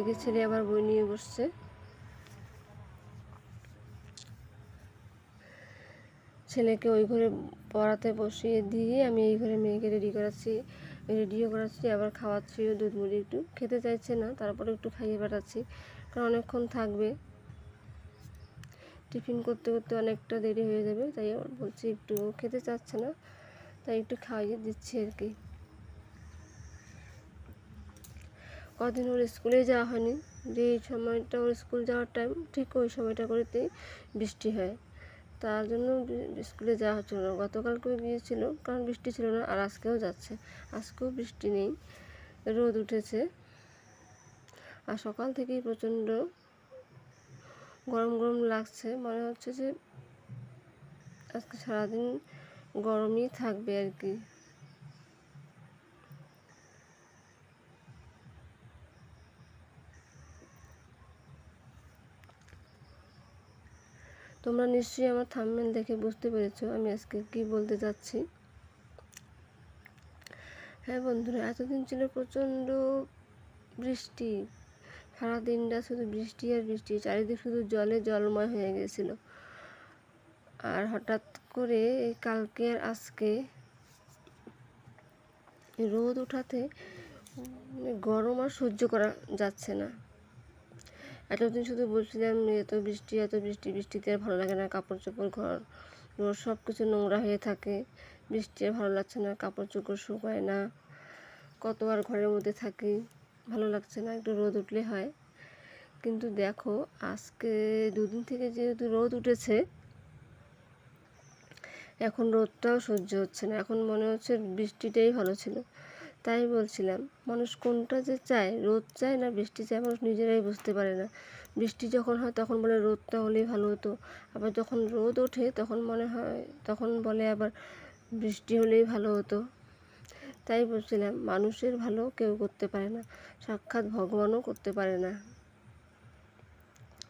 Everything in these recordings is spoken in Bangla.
এদিকে ছেলে আবার বই নিয়ে বসছে। ছেলেকে ওই ঘরে পড়াতে বসিয়ে দিয়ে আমি এই ঘরে মেয়েকে রেডি করাচ্ছি। রেডিও করাচ্ছি, আবার খাওয়াচ্ছিও দুধ মুড়ি। একটু খেতে চাইছে না, তারপরে একটু খাইয়ে পাঠাচ্ছি কারণ অনেকক্ষণ থাকবে। টিফিন করতে করতে অনেকটা দেরি হয়ে যাবে, তাই বলছি একটু খেতে চাচ্ছে না, তাই একটু খাইয়ে দিচ্ছি আর কি। কদিন ওর স্কুলে যাওয়া হয়নি। যে সময়টা ওর স্কুল যাওয়ার টাইম ঠিক ওই সময়টা করেতেই বৃষ্টি হয়। তার জন্য স্কুলে যাওয়া হচ্ছিল না। গতকালকেও গিয়েছিল কারণ বৃষ্টি ছিল না, আর আজকেও যাচ্ছে। আজকেও বৃষ্টি নেই, রোদ উঠেছে। আর সকাল থেকেই প্রচণ্ড গরম গরম লাগছে। মনে হচ্ছে যে আজকে সারাদিন গরমই থাকবে আর কি। তোমরা নিশ্চয়ই আমার থাম্বনেল দেখে বুঝতে পেরেছ আমি আজকে কি বলতে যাচ্ছি। হ্যাঁ বন্ধুরা, এতদিন ছিল প্রচণ্ড বৃষ্টি। সারা দিনটা শুধু বৃষ্টি আর বৃষ্টি, চারিদিক শুধু জলে জলময় হয়ে গেছিল। আর হঠাৎ করে এই কালকে আর আজকে রোদ উঠাতে মানে গরম আর সহ্য করা যাচ্ছে না। এতদিন শুধু বলছিলাম, এত বৃষ্টি এত বৃষ্টি, বৃষ্টিতে আর ভালো লাগে না কাপড় চোপড় ঘর ঘর সব কিছু নোংরা হয়ে থাকে। বৃষ্টি আর ভালো লাগছে না কাপড় চোপড় শুকায় না, কতবার ঘরের মধ্যে থাকি, ভালো লাগছে না, একটু রোদ উঠলে হয়। কিন্তু দেখো, আজকে দুদিন থেকে যেহেতু রোদ উঠেছে, এখন রোদটাও সহ্য হচ্ছে না, এখন মনে হচ্ছে বৃষ্টিটাই ভালো ছিল। তাই বলছিলাম, মানুষ কোনটা যে চায়, রোদ চায় না বৃষ্টি চায়, মানুষ নিজেরাই বুঝতে পারে না। বৃষ্টি যখন হয় তখন বলে রোদটা হলেই ভালো হতো, আবার যখন রোদ ওঠে তখন মনে হয়, তখন বলে আবার বৃষ্টি হলেই ভালো হতো। তাই বলছিলাম, মানুষের ভালো কেউ করতে পারে না, সাক্ষাৎ ভগবানও করতে পারে না।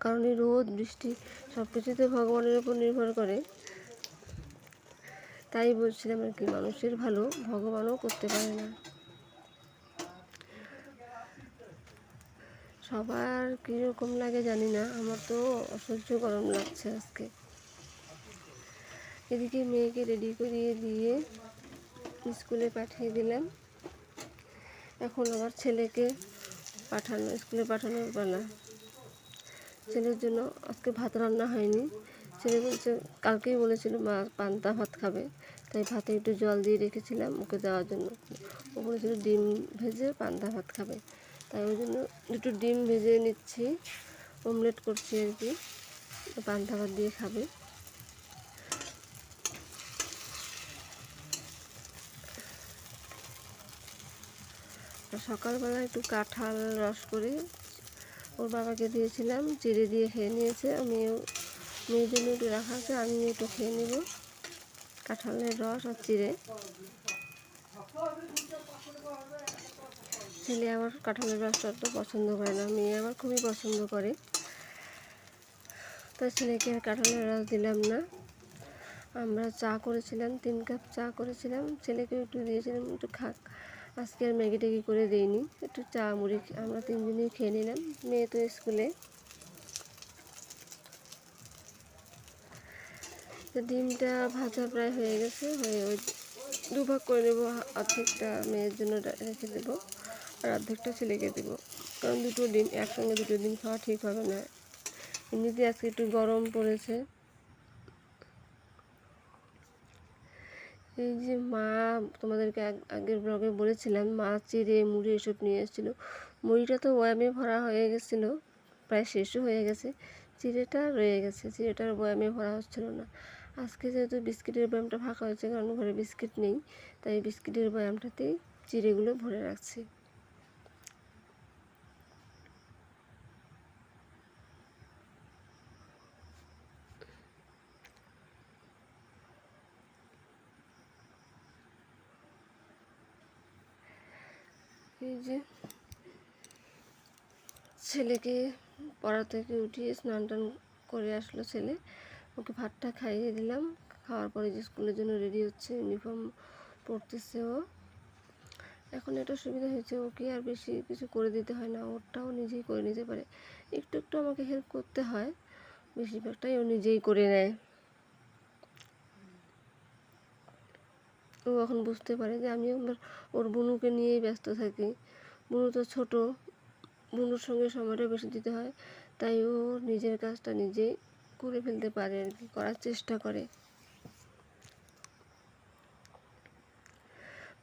কারণ এই রোদ, বৃষ্টি সব কিছুতে ভগবানের উপর নির্ভর করে। তাই বলছিলাম আর কি, মানুষের ভালো ভগবানও করতে পারে না। সবার কীরকম লাগে জানি না, আমার তো অসহ্য গরম লাগছে আজকে। এদিকে মেয়েকে রেডি করিয়ে দিয়ে স্কুলে পাঠিয়ে দিলাম। এখন আবার ছেলেকে পাঠানো, স্কুলে পাঠানোর পালা ছেলের জন্য আজকে ভাত রান্না হয়নি। ছেলে বলছে, কালকেই বলেছিল মা পান্তা ভাত খাবে। তাই ভাতে একটু জল দিয়ে রেখেছিলাম ওকে দেওয়ার জন্য। ও বলেছিল ডিম ভেজে পান্তা ভাত খাবে। তাই ওই জন্য দুটো ডিম ভেজে নিচ্ছি। অমলেট করছি আর কি। পান্তা ভাত দিয়ে খাবে। সকালবেলা একটু কাঁঠাল রস করে ওর বাবাকে দিয়েছিলাম, চিড়ে দিয়ে খেয়ে নিয়েছে। আমিও মেয়ের জন্য একটু রাখা আছে আমি একটু খেয়ে নেব। কাঁঠালের রস আর চিড়ে। ছেলে আবার কাঁঠালের রসটা অত পছন্দ করে না, মেয়ে আবার খুবই পছন্দ করে। তো ছেলেকে আর কাঁঠালের রস দিলাম না। আমরা চা করেছিলাম, তিন কাপ চা করেছিলাম। ছেলেকে একটু দিয়েছিলাম, একটু খাক। আজকে আর ম্যাগি ট্যাগি করে দিইনি, একটু চা, মুড়ি আমরা তিনজনেই খেয়ে নিলাম, মেয়ে তো স্কুলে। তো ডিমটা ভাজা প্রায় হয়ে গেছে, হয়ে ওই দুভাগ করে নেব অর্ধেকটা মেয়ের জন্য রেখে দেবো। আর অর্ধেকটা ছেলেকে দেবো। কারণ দুটো ডিম, একসঙ্গে দুটো ডিম খাওয়া ঠিক হবে না। এমনিতে আজকে একটু গরম পড়েছে। এই যে মা, তোমাদেরকে আগ- আগের ব্লগে বলেছিলাম, মা চিড়ে, মুড়ি এসব নিয়ে এসেছিল। মুড়িটা তো ওয়ামে ভরা হয়ে গেছিল, প্রায় শেষও হয়ে গেছে। চিড়েটা রয়ে গেছে, চিড়েটার বয়ামে ভরা হচ্ছিল না। আজকে যেহেতু বিস্কিটের বয়ামটা ফাঁকা হয়েছে, কারণ ঘরে বিস্কিট নেই, তাই বিস্কিটের বয়ামটাতেই চিড়েগুলো ভরে রাখছি। এই যে ছেলেকে পড়া থেকে উঠিয়ে স্নান টান করে আসলো ছেলে। ওকে ভাতটা খাইয়ে দিলাম। খাওয়ার পরে যে স্কুলের জন্য রেডি হচ্ছে ইউনিফর্ম পরতেছে ও। এখন এটা সুবিধা হয়েছে ওকে আর বেশি কিছু করে দিতে হয় না। ওরটাও নিজেই করে নিতে পারে। একটু একটু আমাকে হেল্প করতে হয়। বেশিরভাগটাই ও নিজেই করে নেয়। ও এখন বুঝতে পারে যে আমি আমার, ওর বুনুকে নিয়েই ব্যস্ত থাকি। বুনু তো ছোটো, বুনুর সঙ্গে সময়টা বেশি দিতে হয়, তাই ও নিজের কাজটা নিজেই করে ফেলতে পারে আর কি, করার চেষ্টা করে।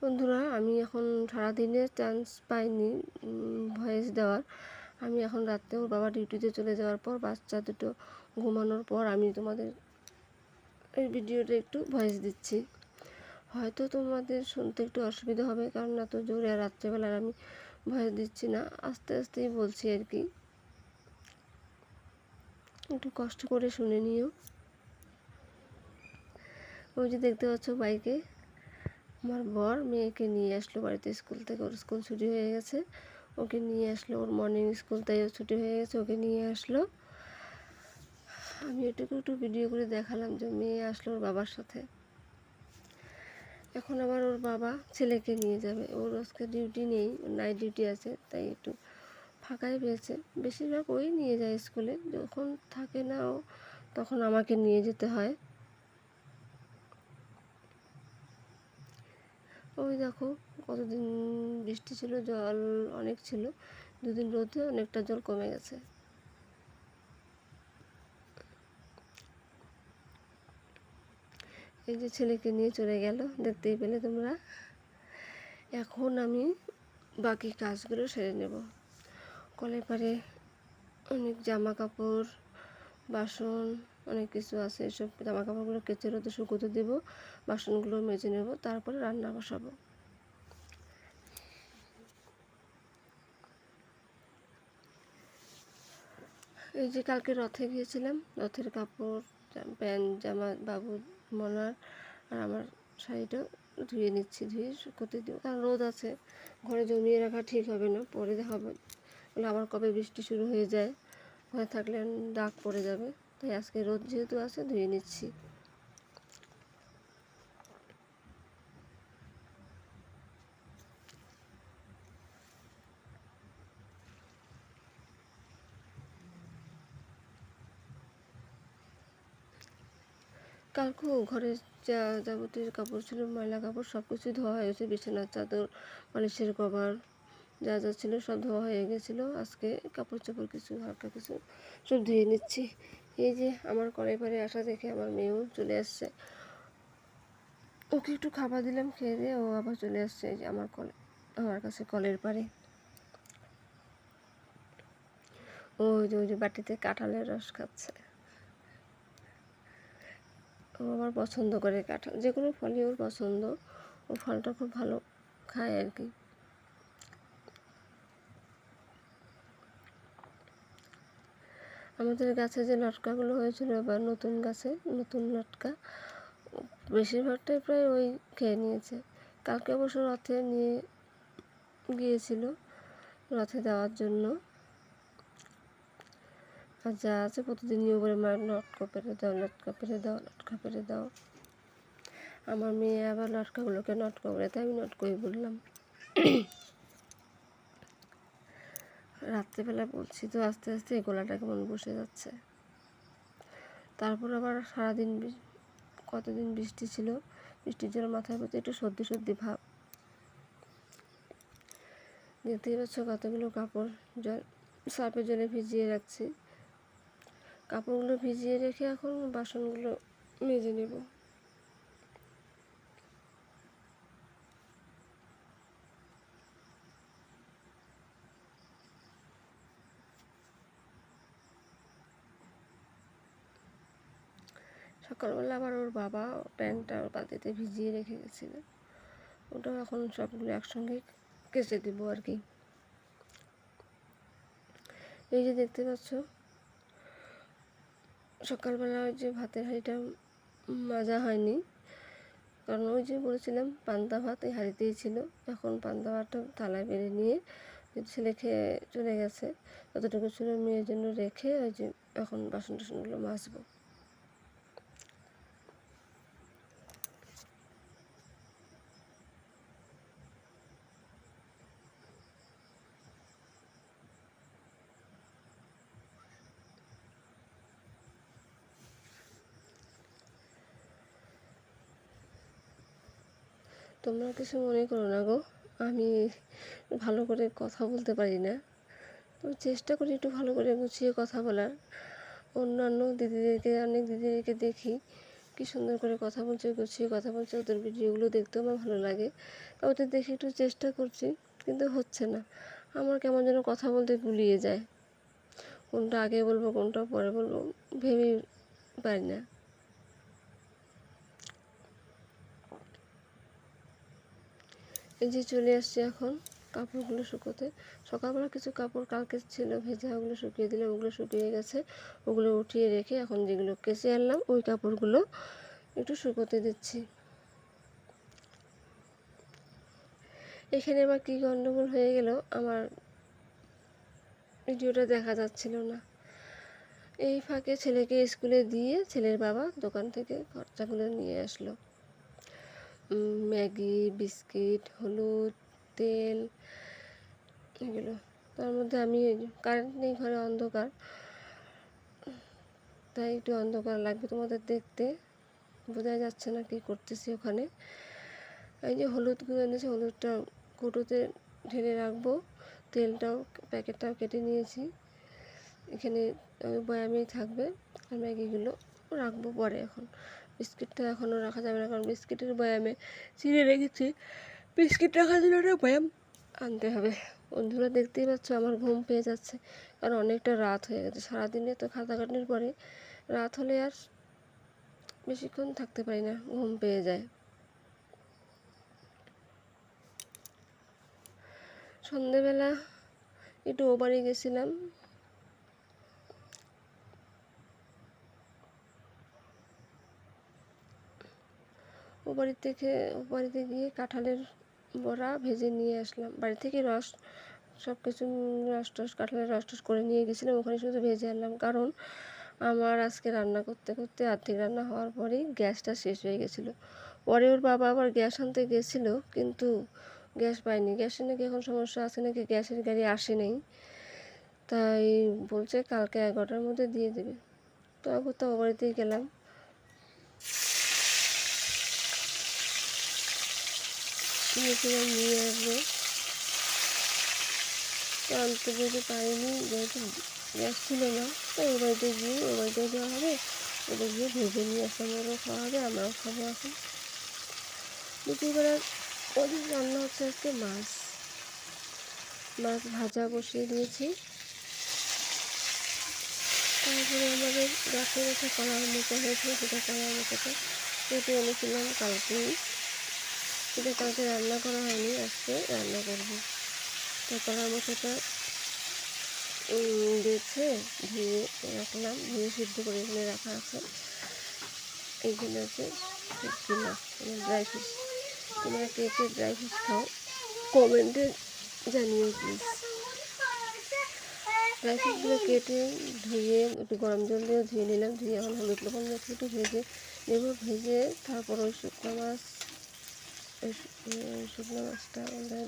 বন্ধুরা, আমি এখন সারাদিনে চান্স পাইনি ভয়েস দেওয়ার। আমি এখন রাত্রে ওর বাবা ডিউটিতে চলে যাওয়ার পর বাচ্চা দুটো ঘুমানোর পর আমি তোমাদের এই ভিডিওটা একটু ভয়েস দিচ্ছি। হয়তো তোমাদের শুনতে একটু অসুবিধা হবে, কারণ এত জোরে রাত্রেবেলার আমি ভয় দিচ্ছি না। আস্তে আস্তেই বলছি আর কি। একটু কষ্ট করে শুনে নিও। ওই যে দেখতে পাচ্ছ বাইকে। আমার বর মেয়েকে নিয়ে আসলো বাড়িতে স্কুল থেকে। ওর স্কুল ছুটি হয়ে গেছে। ওকে নিয়ে আসলো। ওর মর্নিং স্কুল তাই ও ছুটি হয়ে গেছে। ওকে নিয়ে আসলো। আমি এটুকু একটু ভিডিও করে দেখালাম যে মেয়ে আসলো ওর বাবার সাথে। এখন আবার ওর বাবা ছেলেকে নিয়ে যাবে। ওর আজকে ডিউটি নেই নাইট ডিউটি আছে, তাই একটু ফাঁকাই পেয়েছে বেশিরভাগ ওই নিয়ে যায় স্কুলে যখন থাকে না ও, তখন আমাকে নিয়ে যেতে হয়। ওই দেখো, কতদিন বৃষ্টি ছিল, জল অনেক ছিল। দুদিন রোদে অনেকটা জল কমে গেছে। এই যে ছেলেকে নিয়ে চলে গেল, দেখতেই পেলে তোমরা। এখন আমি বাকি কাজগুলো সেরে নেব। কলে পারে অনেক জামা কাপড় বাসন, অনেক কিছু আছে। এসব জামা কাপড়গুলো কেচে রোদে শুকোতে দেবো, বাসনগুলো মেজে নেব, তারপরে রান্না বসাবো। এই যে কালকে রথে গিয়েছিলাম, রথের কাপড়, প্যান্ট, জামা বাবু মনার আর আমার শাড়িটা ধুয়ে নিচ্ছি, ধুয়ে করতে দিব। কারণ রোদ আছে, ঘরে জমিয়ে রাখা ঠিক হবে না, পরে দেখাবো। বলে আবার কবে বৃষ্টি শুরু হয়ে যায়, ঘরে থাকলে ডাক পড়ে যাবে। তাই আজকে রোদ যেহেতু আছে, ধুয়ে নিচ্ছি। কালকেও ঘরে যা যাবতীয় কাপড় ছিল, ময়লা কাপড় সব কিছু ধোয়া হয়ে গেছে বিছানার চাদর বালিশের কভার, যা যা ছিল সব ধোয়া হয়ে গেছিল। আজকে কাপড় চোপড় কিছু, হালকা কিছু সব ধুয়ে নিচ্ছি। এই যে আমার কলের পারে আসা দেখে আমার মেয়েও চলে আসছে। ওকে একটু খাবার দিলাম, খেয়ে দিয়ে ও আবার চলে আসছে। এই যে আমার কলে, আমার কাছে কলের পারে ওই যে ওই যে বাটিতে কাঁঠালের রস খাচ্ছে। আমার পছন্দ করে কাঁঠাল। যে কোনো ফলই ওর পছন্দ। ও ফলটা খুব ভালো খায় আর কি। আমাদের গাছে যে লটকাগুলো হয়েছিল এবার নতুন গাছে, নতুন লটকা বেশিরভাগটাই প্রায় ওই খেয়ে নিয়েছে। কালকে অবশ্য রথে নিয়ে গিয়েছিল, রথে দেওয়ার জন্য। আর যা আছে প্রতিদিন নিয়ে বলে মা লটকা পেরে দাও লটকা পেরে দাও লটকা পেরে দাও। আমার মেয়ে আবার লটকাগুলোকে নটকা বলে তাই আমি নটকই বললাম। রাত্রেবেলা বলছি তো আস্তে আস্তে এই গলাটা কেমন বসে যাচ্ছে। তারপর আবার সারাদিন কতদিন বৃষ্টি ছিল? বৃষ্টির জন্য মাথার প্রতি একটু সর্দি সর্দি ভাব। দেখতেই পাচ্ছ কতগুলো কাপড় জল সার্ফের জলে ভিজিয়ে রাখছি। কাপড়গুলো ভিজিয়ে রেখে এখন বাসনগুলো মেজে নেব। সকালবেলা আবার ওর বাবা প্যান্টটা ওর বালতিতে ভিজিয়ে রেখে গেছিল। ওটাও এখন সবগুলো একসঙ্গে কেচে দেবো আর কি। এই যে দেখতে পাচ্ছ সকালবেলা ওই যে ভাতের হাঁড়িটা মাজা হয়নি। কারণ ওই যে বলেছিলাম, পান্তা ভাত এই হাঁড়িতেই ছিল। এখন পান্তা ভাতটা থালায় বেড়ে নিয়ে ছেলে খেয়ে চলে গেছে যতটুকু ছিল মেয়ের জন্য রেখে ওই যে এখন বাসন টাসনগুলো মাজবো। তোমরা কিছু মনে করো না গো। আমি ভালো করে কথা বলতে পারি না। তো চেষ্টা করি একটু ভালো করে গুছিয়ে কথা বলার। অন্যান্য দিদিদেরকে, অনেক দিদিদেরকে দেখি। কি সুন্দর করে কথা বলছে, গুছিয়ে কথা বলছে। ওদের ভিডিওগুলো দেখতেও আমার ভালো লাগে। ওদের দেখে একটু চেষ্টা করছি, কিন্তু হচ্ছে না। আমার কেমন যেন কথা বলতে গুলিয়ে যায়। কোনটা আগে বলব, কোনটা পরে বলব, ভেবেই পারি না। এই যে চলে আসছি এখন কাপড়গুলো শুকোতে। সকালবেলা কিছু কাপড় কালকে ছিল ভেজা, ওগুলো শুকিয়ে দিলাম, ওগুলো শুকিয়ে গেছে। ওগুলো উঠিয়ে রেখে এখন যেগুলো কেচে আনলাম, ওই কাপড়গুলো একটু শুকোতে দিচ্ছি। এখানে আবার কী গণ্ডগোল হয়ে গেল, আমার ভিডিওটা দেখা যাচ্ছিল না। এই ফাঁকে ছেলেকে স্কুলে দিয়ে ছেলের বাবা দোকান থেকে খরচাগুলো নিয়ে আসলো। ম্যাগি, বিস্কিট, হলুদ, তেল এগুলো। তার মধ্যে আমি কারেন্ট নেই, ঘরে অন্ধকার। তাই একটু অন্ধকার লাগবে তোমাদের দেখতে। বোঝা যাচ্ছে না কি করতেছি ওখানে। এই যে হলুদগুলো এনেছি, হলুদটা কৌটোতে ঢেলে রাখব। তেলটাও, প্যাকেটটাও কেটে নিয়েছি। এখানে ওই বয়ামেই থাকবে। আর ম্যাগিগুলো রাখব পরে এখন। বিস্কিটটা এখনও রাখা যাবে না, কারণ বিস্কিটের বয়ামে চিড়ে রেখেছি। বিস্কিট রাখার জন্য একটা বয়াম আনতে হবে। বন্ধুরা, দেখতেই পাচ্ছ আমার ঘুম পেয়ে যাচ্ছে কারণ অনেকটা রাত হয়ে গেছে। সারাদিনে তো খাতা কাটানোর পরে রাত হলে আর বেশিক্ষণ থাকতে পারি না, ঘুম পেয়ে যায়। সন্ধেবেলা একটু ও বাড়ি গেছিলাম বাড়ি থেকে বাড়িতে গিয়ে কাঁঠালের বড়া ভেজে নিয়ে আসলাম। বাড়ি থেকে রস সব কিছু রস টস, কাঁঠালের রস টস করে নিয়ে গেছিলাম। ওখানে শুধু ভেজে আনলাম। কারণ আমার আজকে রান্না করতে করতে আর্থিক রান্না হওয়ার পরেই গ্যাসটা শেষ হয়ে গেছিল। পরে ওর বাবা আবার গ্যাস আনতে গেছিল, কিন্তু গ্যাস পাইনি গ্যাসের নাকি এখন সমস্যা আছে, নাকি গ্যাসের গাড়ি আসে নেই। তাই বলছে কালকে এগারোটার মধ্যে দিয়ে দেবে। তো আবার তো বাড়িতেই গেলাম। গিয়েছিলাম নিয়ে আসব আনতে যেতে পারিনি, যেহেতু গ্যাস ছিল না তাই ও বাড়িতে গিয়ে ও বাড়িতে দেওয়া হবে। ওদের গিয়ে ভেজে নিয়ে আসলাম ওরাও খাওয়া হবে, আমরাও খাব এখন। দুপুরবেলা ওদের রান্না হচ্ছে আজকে মাছ। মাছ ভাজা বসিয়ে দিয়েছি। তারপরে আমাদের গাছের একটা কলার মোচা হয়েছিল সেটা কলার মোচাটা কেটে এনেছিলাম কালকেই। সেটা কালকে রান্না করা হয়নি, আজকে রান্না করব। তো কলার মোচাটা বেছে ধুয়ে রাখলাম। ধুয়ে সিদ্ধ করে এখানে রাখা আছে। এইখানে আছে মানে ড্রাই ফিশ তোমরা কে কে ড্রাই ফিশ খাও কমেন্টে জানিও প্লিজ ড্রাই ফিশগুলো কেটে ধুয়ে, একটু গরম জল দিয়ে ধুয়ে নিলাম। ধুয়ে এখন হলুদ লবণ দিয়ে একটু ভেজে নেব, ভেজে তারপর ওই শুকনো মাছ শুকনো মাছটা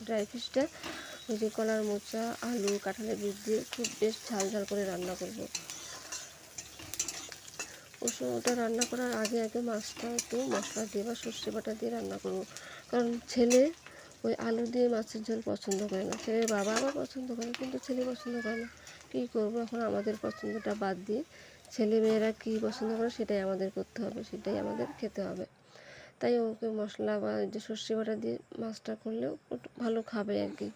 ড্রাই ফিশটা ওই যে কলার মোচা, আলু, কাঁঠালের বীজ দিয়ে খুব বেশ ঝাল ঝাল করে রান্না করব। ওটা রান্না করার আগে আগে মাছটা একটু মশলা দিয়ে বা সর্ষে বাটা দিয়ে রান্না করব। কারণ ছেলে ওই আলু দিয়ে মাছের ঝোল পছন্দ করে না। ছেলের বাবা আবার পছন্দ করে কিন্তু ছেলে পছন্দ করে না। কী করব এখন? আমাদের পছন্দটা বাদ দিয়ে ছেলে মেয়েরা কী পছন্দ করে সেটাই আমাদের করতে হবে, সেটাই আমাদের খেতে হবে। তাই ওকে মশলা বা যে সর্ষে বাটা দিয়ে মাছটা করলেও ভালো খাবে আর কি।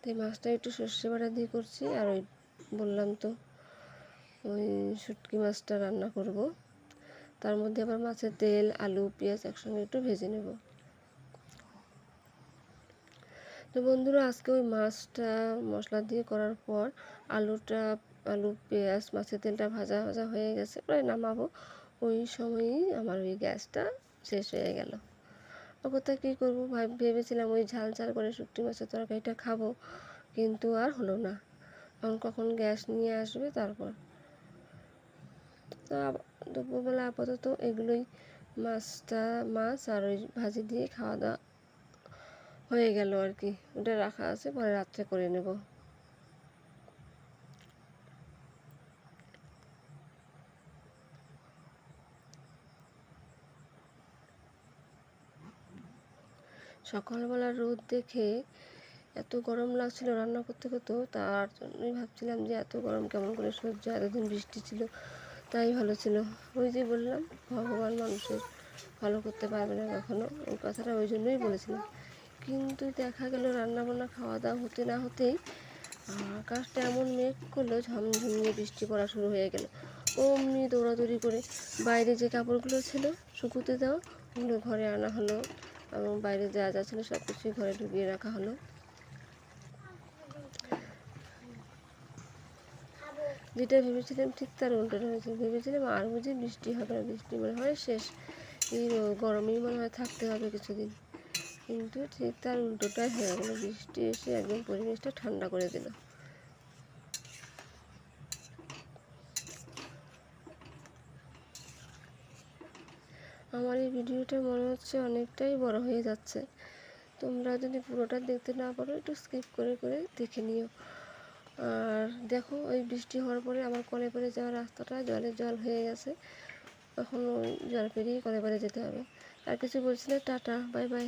তাই মাছটা একটু সর্ষে বাটা দিয়ে করছি আর ওই বললাম তো ওই শুটকি মাছটা রান্না করব। তার মধ্যে আবার মাছের তেল, আলু, পেঁয়াজ একসঙ্গে একটু ভেজে নেব। তো বন্ধুরা, আজকে ওই মাছটা মশলা দিয়ে করার পর আলুটা, আলু, পেঁয়াজ, মাছের তেলটা ভাজা ভাজা হয়ে গেছে, প্রায় নামাবো। ওই সময়ই আমার ওই গ্যাসটা শেষ হয়ে গেল। ওকথা কী করব ভাব- ভেবেছিলাম ওই ঝাল ঝাল করে শুটকি মাছের তরকারিটা খাব, কিন্তু আর হলো না। এখন কখন গ্যাস নিয়ে আসবে তারপর? তো দুপুরবেলা আপাতত এগুলোই মাছটা, মাছ আর ওই ভাজি দিয়ে খাওয়া দাওয়া হয়ে গেল আর কি। ওটা রাখা আছে, পরে রাত্রে করে নেব। সকালবেলা রোদ দেখে এত গরম লাগছিল রান্না করতে করতেও তার জন্যই ভাবছিলাম যে এত গরম কেমন করে সহ্য হয়। এতদিন বৃষ্টি ছিল, তাই ভালো ছিল। ওই যে বললাম, ভগবান মানুষের ভালো করতে পারবে না কখনো, ওই কথাটা ওই জন্যই বলেছিলাম। কিন্তু দেখা গেল রান্না বান্না খাওয়া দাওয়া হতে না হতেই আকাশটা এমন মেঘ করল, ঝমঝমিয়ে বৃষ্টি পড়া শুরু হয়ে গেল। অমনি দৌড়াদৌড়ি করে বাইরে যে কাপড়গুলো ছিল শুকুতে দেওয়া, ওগুলো ঘরে আনা হলো। এবং বাইরে যা যা ছিল সব কিছুই ঘরে ঢুকিয়ে রাখা হলো। যেটা ভেবেছিলাম ঠিক তার উল্টোটা হয়েছে। ভেবেছিলাম আর বুঝি বৃষ্টি হবে না, বৃষ্টি মনে হয় শেষ। এই গরমেই মনে হয় থাকতে হবে কিছুদিন। কিন্তু ঠিক তার উল্টোটাই হয়ে গেলো। বৃষ্টি এসে একদম পরিবেশটা ঠান্ডা করে দিল। আমার এই ভিডিওটা মনে হচ্ছে অনেকটাই বড় হয়ে যাচ্ছে। তোমরা যদি পুরোটা দেখতে না পারো, একটু স্কিপ করে করে দেখে নিও। আর দেখো, ওই বৃষ্টি হওয়ার পরে আমার কলে পরে যাওয়ার রাস্তাটা জলে জল হয়ে গেছে। এখন ওই জল পেরিয়ে কলে পরে যেতে হবে। আর কিছু বলছি না টাটা, বাই বাই।